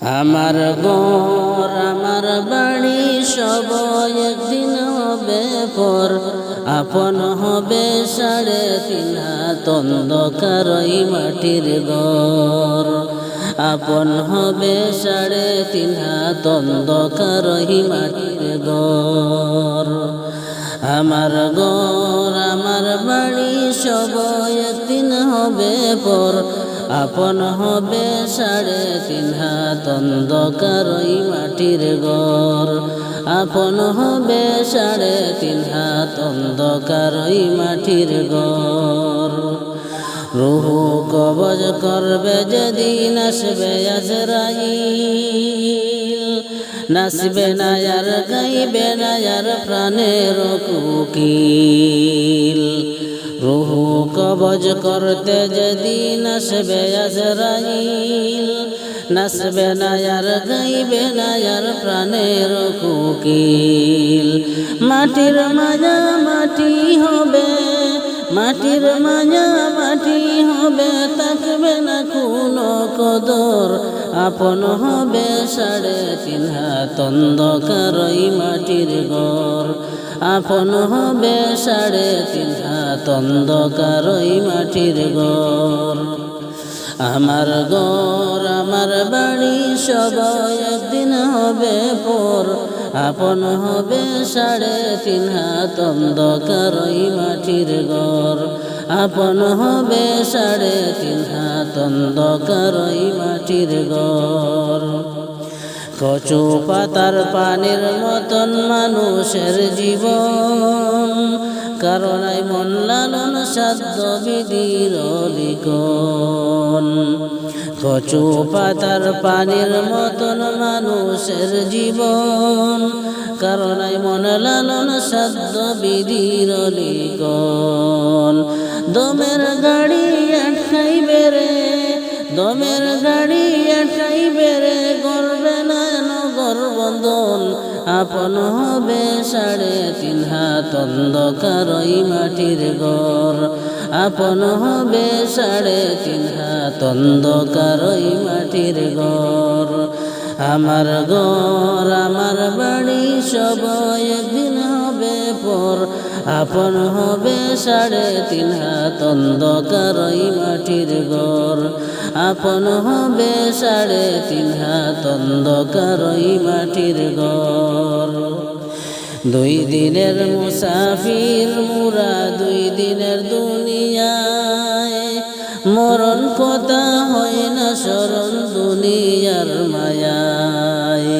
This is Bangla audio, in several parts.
আমার গোর আমার বাড়ি সব একদিন হবে পর আপন হবে সাড়ে তিন এই মাটির ঘর। আপন হবে সাড়ে তিন এই মাটির ঘর। আমার গোর আমার বাড়ি সব একদিন হবে পর আপন হবে সাড়ে তিন হাত অন্ধকার ওই মাটির ঘর। আপন হবে সাড়ে তিন হাত অন্ধকার ওই মাটির ঘর। রুহু কবজ করবে যেদিন আসবে আজরাইল। নাচবে না আর গাইবে না আর প্রাণের কুকিল। রুহু কবজ করতে যদি নসবে আজরাইল, নসবে নায়ার গাইবে নায়ার প্রাণের কুকিল মাটির মাজা মাটি হবে মাটির মাজা মাটি হবে, থাকবে না কোনো কদর। আপন হবে সাড়ে তিন হাত অন্ধকার মাটির ঘর আপন হবে সাড়ে তিন হাত অন্ধকার মাটির ঘর আমার ঘর আমার বাড়ি সবাই একদিন হবে পর। আপন হবে সাড়ে তিন হাত অন্ধকার ওই মাটির ঘর। আপন হবে সাড়ে তিন হাত অন্ধকার ওই মাটির ঘর। কচু পাতার পানির মতন মানুষের জীবন। কারণাই মন লালন সাধ্য বিধির লিখন কচু পাতার পানির মতন মানুষের জীবন। কারণাই মন লালন সাধ্য বিধির লিখন দমের গাড়ি আটকাইবে রে দমের গাড়ি আটকাইবে রে গর্বে না নগর আপন হবে সাড়ে তিন হাত অন্ধকার মাটির ঘর আপন হবে সাড়ে তিন হাত অন্ধকার ওই মাটির ঘর। আমার ঘর, আমার বাড়ি সব একদিন হবে পর। আপন হবে সাড়ে তিন হাত অন্ধকার ওই মাটির ঘর। আপন হবে সাড়ে তিন হাত অন্ধকার ওই মাটির ঘর। দুই দিনের মুসাফির, মুরা দুই দিনের দুনিয়ায়। মরণ কথা হয় না, স্মরণ দুনিয়ার মায়ায়।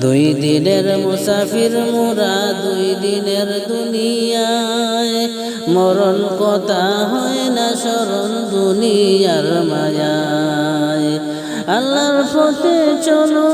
দুই দিনের মুসাফির, মুরা দুই দিনের দুনিয়ায়। মরণ কথা হয় না, স্মরণ দুনিয়ার মায়ায়। আল্লাহর পথে চলো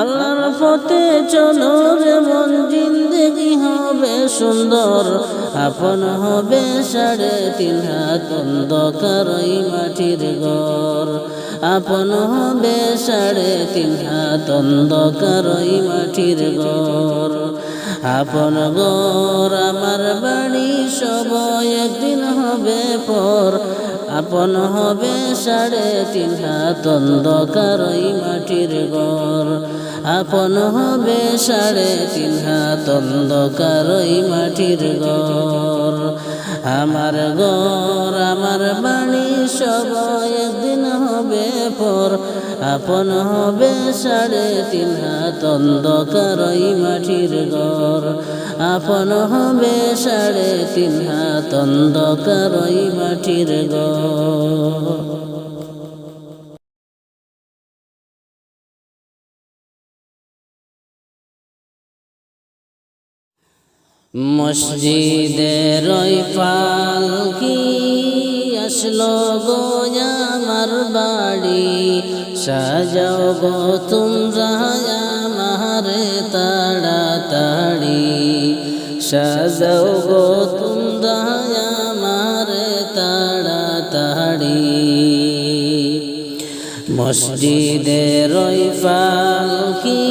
আল্লাহর পথে চলো রে মন, জিন্দগি হবে সুন্দর। আপন হবে সাড়ে তিন হাত অন্ধকার ওই মাটির ঘর। আপন হবে সাড়ে তিন হাত অন্ধকার ওই মাটির ঘর। আপন ঘর, আমার বাড়ি সব একদিন হবে পর। আপন হবে সাড়ে তিন হাত অন্ধকার ওই মাটির ঘর। আপন হবে সাড়ে তিন হাত অন্ধকার ওই মাটির ঘর। আমার ঘর, আমার বাণী সব একদিন হবে পর আপন হবে সাড়ে তিন হাত অন্ধকার ওই মাটির ঘর। আপন হবে সাড়ে তিন হাত অন্ধকার ওই মাটির ঘর। মসজিদের পালকি আসলো গো আমার বাড়ি? সাজাও গো তোমরা আমার তাড়াতাড়ি। সাজাও গো তোমরা আমার তাড়াতাড়ি। মসজিদের পালকি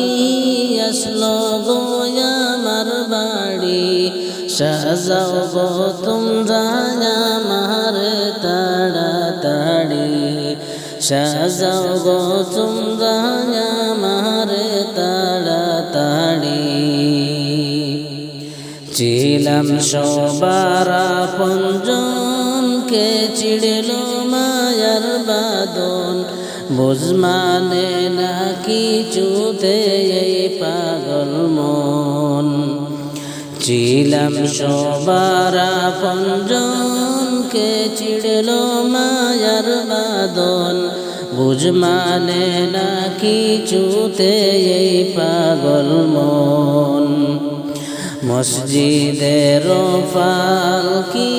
সাজাও তোমরা আমার তাড়াতাড়ি। সাজাও তোমরা আমার তাড়াতাড়ি। ছিলাম সবার পঞ্জনকে চিড়ল মায়ার বাদন বুঝমানে না কিছুতে এই পাগল মন। ছিলাম সবার পঞ্জনকে চিড়ল মায়ার বাদন বুঝমানে না কিছুতে এই পাগল মন। মসজিদের ফালকি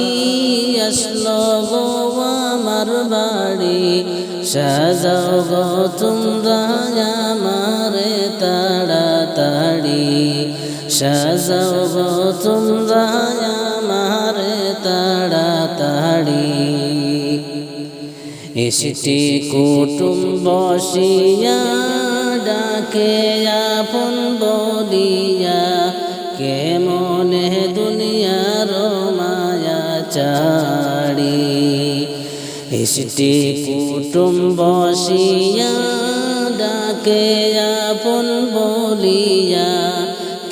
আসলো গো আমার বাড়ি? সাজাও গো তোমরা সাজাও গো তোমরা আমারে তাড়াতাড়ি। এসটি কুটুম বসিয়া, ডাকে আপন বলিয়া, কেমনে দুনিয়ার মায়া চাড়ি এসটি কুটুম বসিয়া, ডাকে আপন বলিয়া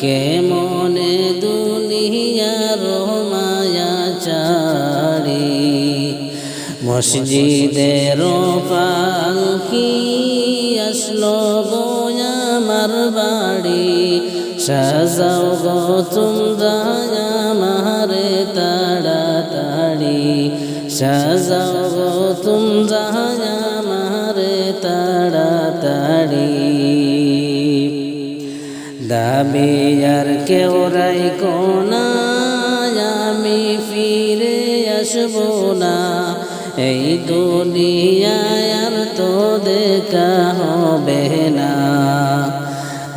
কেমনে দুনিয়ার মায়া চাড়ি মসজিদের পালকি আসলো আমার বাড়ি? সাজাও গো তোমরা আমারে তাড়াতাড়ি। সাজাও দাবি আর কেউ রাই আমি ফিরে আসব না। এই দুনিয়ায় আর তো দেখা হবে না।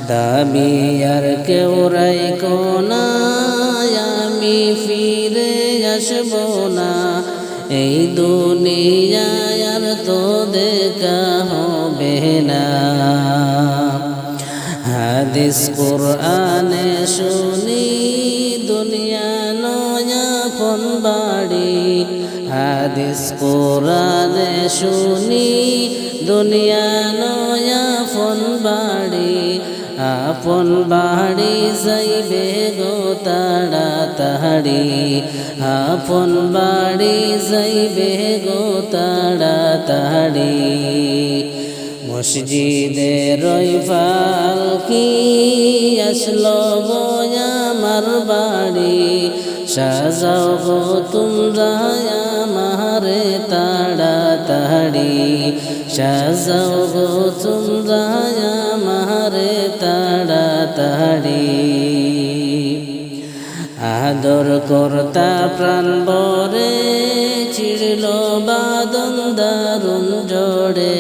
দাবি আর কেউ রাই আমি ফিরে আসব না। এই দুনিয়ায় আর তো দেখা হবে না। হাদিস কোরআনে শুনি, দুনিয়া নয়া ফোন বাড়ি। হাদিস কোরআনে শুনি, দুনিয়া নয়া ফোন বাড়ি। আপন বাড়ি যাইবে গো তাড়াতাড়ি আপন বাড়ি যাইবে গো তাড়াতাড়ি মসজিদের ফালকি আসলো আমার বাড়ি? সাজাও গো তোমরা আমারে তাড়াতাড়ি সাজাও গো তোমরা আমারে তাড়াতাড়ি আদর কর্তা প্রাণ বরে চিড়ল বাদন দারুণ জড়ে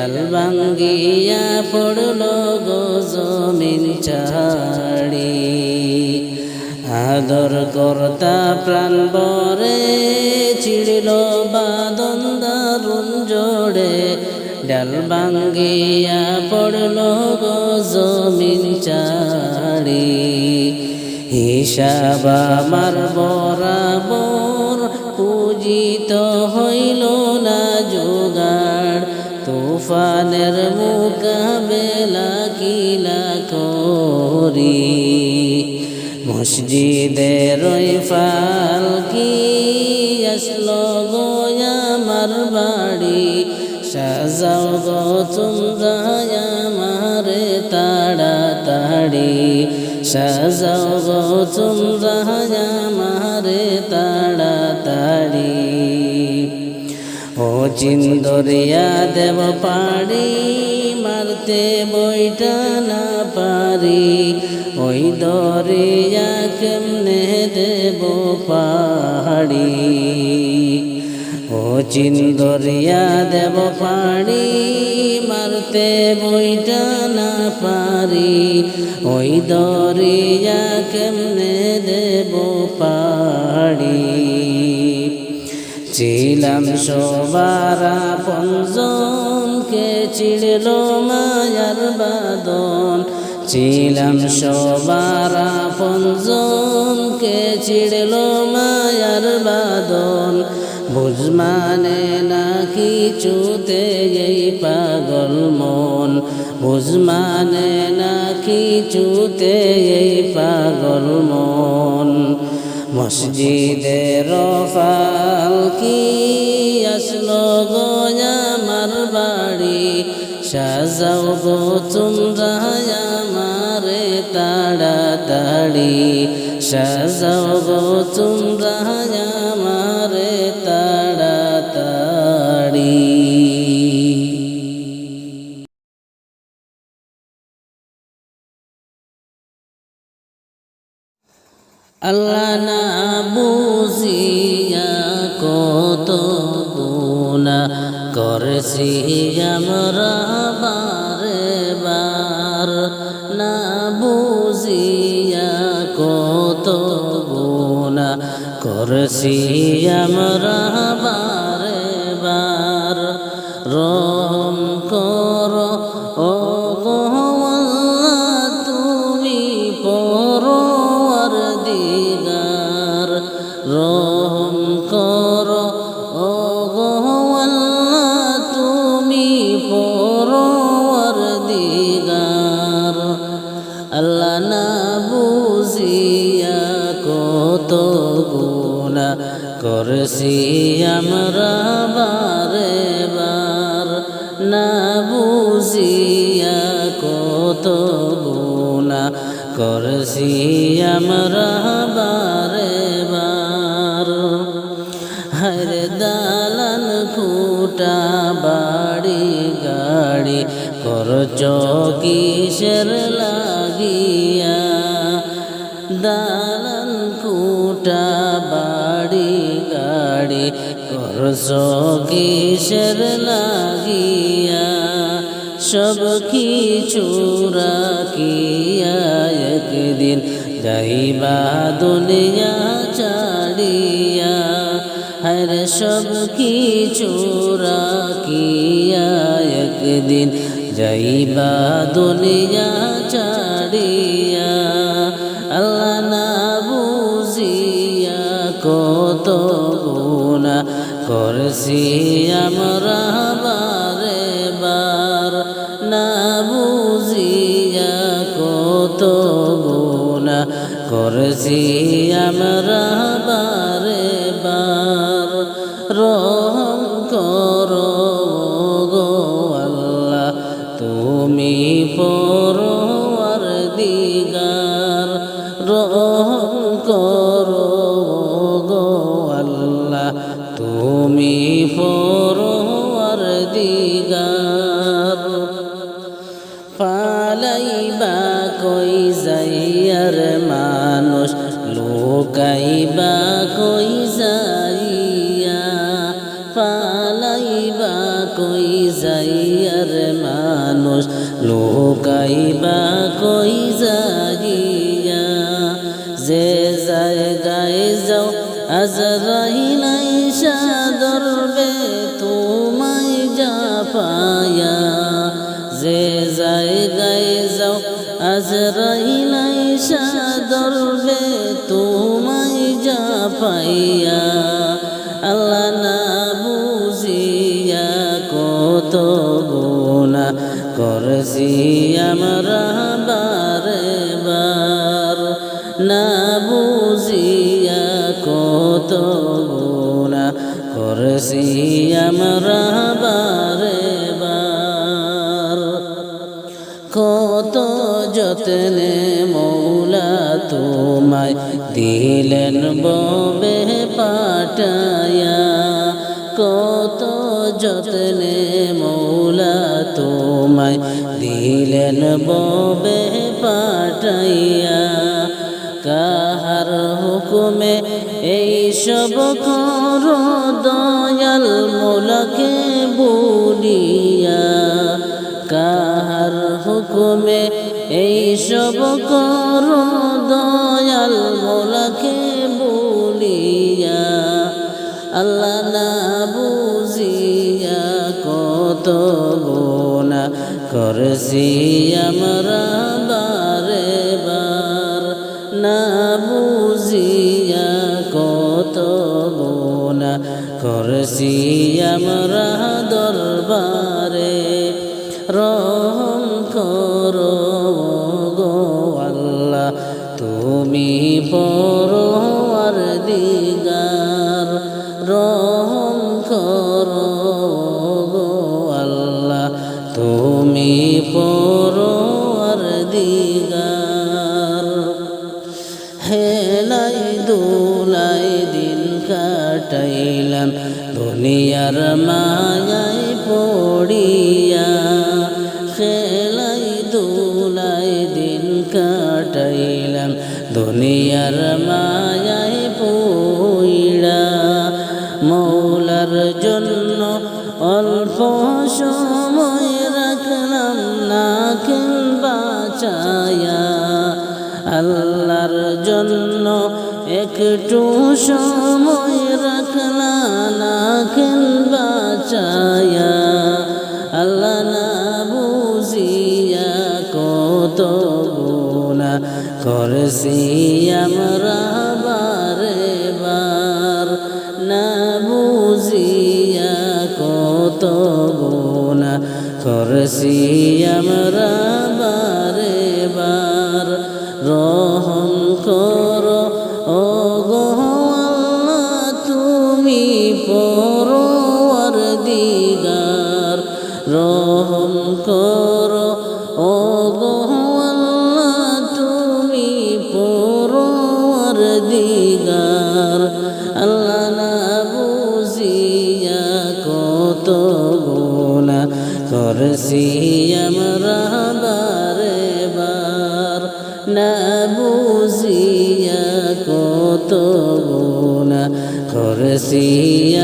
ডাল ভাঙ্গিয়া পড়ল গো জমিন ছাড়ি আদর কর্তা প্রাণ বরে চিড়ল বাদন দারুণ জড়ে ডাল ভাঙ্গিয়া পড়ল গো জমিন চাড়ি হিসাব আমার বরাবর পূজিত হইল তুফানের মোকাবেলা কিলা করি? মসজিদের ফালকি আসলো গো আমার বাড়ি? সাজাও গো তোমরা আমারে তাড়াতাড়ি। সাজাও গো তোমরা আমারে তাড়াতাড়ি। ও চিন্দরিয়া দেব পাড়ি, মারতে বইটা না পারি। ওই দরিয়া কেমনে দেব পাহাড়ি? ও চিন্দরিয়া দেব পাড়ি, মারতে বইটা না পারি। ওই দরিয়া কেমনে দেব পাড়ি ছিলাম সবারা পঞ্জনকে চিড়ল মায়ার বাদন ছিলাম সবারা পঞ্জনকে চিড়ল মায়ার বাদন বুঝমানে না কিছুতে এই পাগল মন। বুঝমানে না কিছুতে এই পাগল মন। মসজিদের রফাল কি আসলো আমার বাড়ি? সাজাও গো তোমরা আমারে তাড়াতাড়ি। সাজাও গো তোমরা আমারে তাড়াতাড়ি। আল্লাহ করছি আমরা বারে বার না বুঝিয়া কত গুণা করছি আমরা করছি আমরা বারে বার না বুঝিয়া কত গুণা করছি আমরা বারে বার হরে দালান খুটা বাড়ি গাড়ি করচ কিসের কিসের লাগিয়া সব কিছু রাখিয়া একদিন যাইবা দুনিয়া ছাড়িয়া। হরে সব কিছু রাখিয়া একদিন যাইবা দুনিয়া ছাড়িয়া। করছি আমরা বারে বার না বুঝিয়া কত গুণা করছি আমরা বারে আজরাইল আইসা ধরবে তোমায় যা পায়া। যে জায়গায় যাও, আজরাইল আইসা ধরবে তোমায় যা পাইয়া আল্লাহ না বুঝিয়া কত গুণা করছি আমরা বারে বার না করছি আমরা বারে বার কত যত্নে মৌলা তোমায় দিলেন ববে পাটায়া। কত যতনে মৌলা তোমায় দিলেন ববে পাটাইয়া কাহার হুকুমে এই সব কর, দয়াল মোলাকে বুড়িয়া কাহার হুকুমে এই সব কর, দয়াল মোলাকে বুলিয়া। আল্লাহ না বুঝিয়া কত গোনা করছি আমরা। করছি আমরা দরবারে। রহম করো গো আল্লাহ তুমি পরোয়ার মায়ায় পড়িয়া, খেলাই দুলাই দিন কাটাইলাম, দুনিয়ার মায়ায় পড়িয়া মৌলার জন্য অল্প সময় রাখলাম না বাঁচায়া আল্লাহর জন্য একটু সময় রাখলা না খেল বাঁচায়া আল্লাহ না বুঝিয়া কত গুণা করছি আমরা বারে বার না বুঝিয়া কত গুণা করছি আমরা বারে বার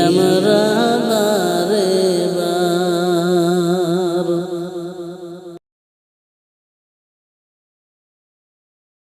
আমরা